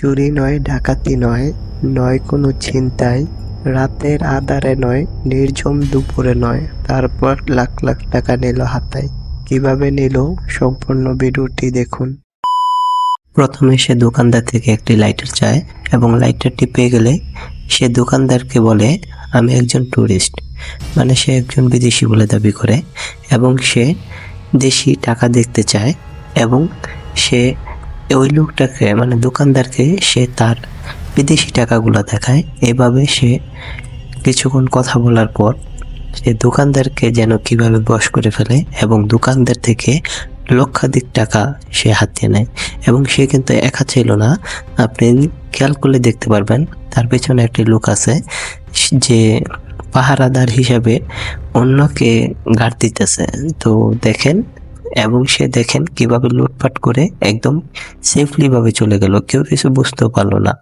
চুরি নয়, ডাকাতি নয় নয় কোনো ছিনতাই, রাতের আধারে নয়, নির্ঝুম দুপুরে নয়। তারপর লাখ লাখ টাকা নিল হাতায়। কীভাবে নিল? সম্পূর্ণ ভিডিওটি দেখুন। প্রথমে সে দোকানদার থেকে একটি লাইটার চায় এবং লাইটারটি পেয়ে গেলে সে দোকানদারকে বলে, আমি একজন ট্যুরিস্ট মানে সে একজন বিদেশি বলে দাবি করে এবং সে দেশি টাকা দেখতে চায় এবং সে ওই লোকটাকে মানে দোকানদারকে সে তার বিদেশি টাকাগুলো দেখায়। এভাবে সে কিছুক্ষণ কথা বলার পর সে দোকানদারকে যেন কীভাবে বশ করে ফেলে এবং দোকানদার থেকে লক্ষাধিক টাকা সে হাতিয়ে নেয়। এবং সে কিন্তু একা ছিল না। আপনি খেয়াল করলে দেখতে পারবেন, তার পেছনে একটি লোক আছে যে পাহারাদার হিসাবে অন্যকে গার্ড দিতেছে। তো দেখেন এবং সে দেখেন কীভাবে লুটপাট করে একদম সেফলি ভাবে চলে গেল। কেউ কিছু বুঝতেও পারল না।